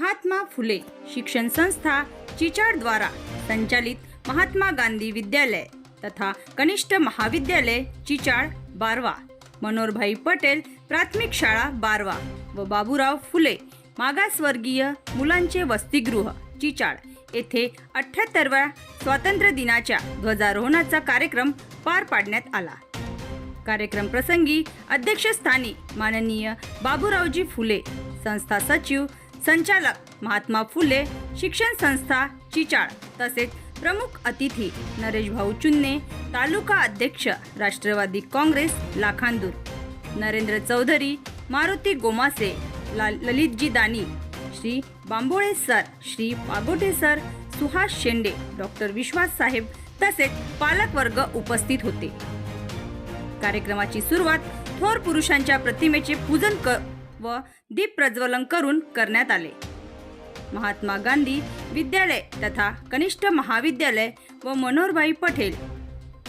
महात्मा फुले शिक्षण संस्था चिचाड द्वारा संचालित महात्मा गांधी विद्यालय तथा कनिष्ठ महाविद्यालय चिचाड बारवा. मनोहरभाई पटेल प्राथमिक शाळा बारवा व बाबूराव फुले मागासवर्गीय मुलांचे वसतिगृह चिचाड येथे अठ्ठ्याहत्तरव्या स्वातंत्र्य दिनाच्या ध्वजारोहणाचा कार्यक्रम पार पाडण्यात आला. कार्यक्रम प्रसंगी अध्यक्षस्थानी माननीय बाबूरावजी फुले संस्था सचिव संचालक महात्मा फुले शिक्षण संस्था चिचाळ तसेच प्रमुख अतिथी नरेश भाऊ चुन्ने तालुका अध्यक्ष राष्ट्रवादी काँग्रेस लाखांदूर नरेंद्र चौधरी मारुती गोमासे ला Lalitji Dani Shri Bambole sir Shri Pagote sir Suhas Shende doctor Vishwas साहेब तसेच पालकवर्ग उपस्थित होते. कार्यक्रमाची सुरुवात थोर पुरुषांच्या प्रतिमेचे पूजन क व दीप प्रज्वलन करून करण्यात आले. महात्मा गांधी विद्यालय तथा कनिष्ठ महाविद्यालय व मनोहरभाई पटेल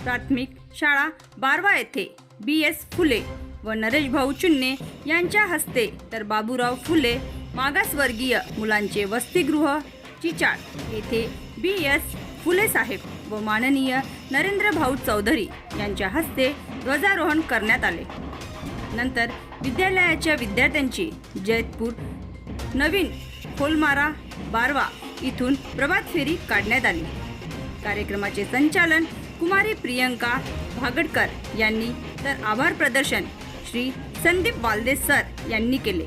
प्राथमिक शाळा बारवा येथे बी एस फुले व नरेश भाऊ चुन्ने यांच्या हस्ते तर बाबूराव फुले मागासवर्गीय मुलांचे वसतिगृह चिचाळ येथे बी एस फुले साहेब व माननीय नरेंद्र भाऊ चौधरी यांच्या हस्ते ध्वजारोहण करण्यात आले. नंतर विद्यालयाच्या विद्यार्थ्यांची जयपूर नवीन खोलमारा बारवा इथून प्रभात फेरी काढण्यात आली. कार्यक्रमाचे संचालन कुमारी प्रियंका भागडकर यांनी तर आभार प्रदर्शन श्री संदीप वालदे सर यांनी केले.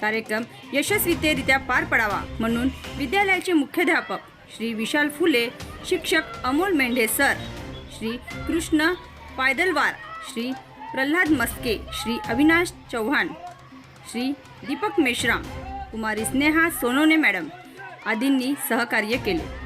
कार्यक्रम यशस्वीतेरित्या पार पडावा म्हणून विद्यालयाचे मुख्याध्यापक श्री विशाल फुले शिक्षक अमोल मेंढे सर श्री कृष्ण पायदलवार श्री प्रल्हाद मस्के श्री अविनाश चव्हाण श्री दीपक मेश्राम कुमारी स्नेहा सोनोने मॅडम आदींनी सहकार्य केले.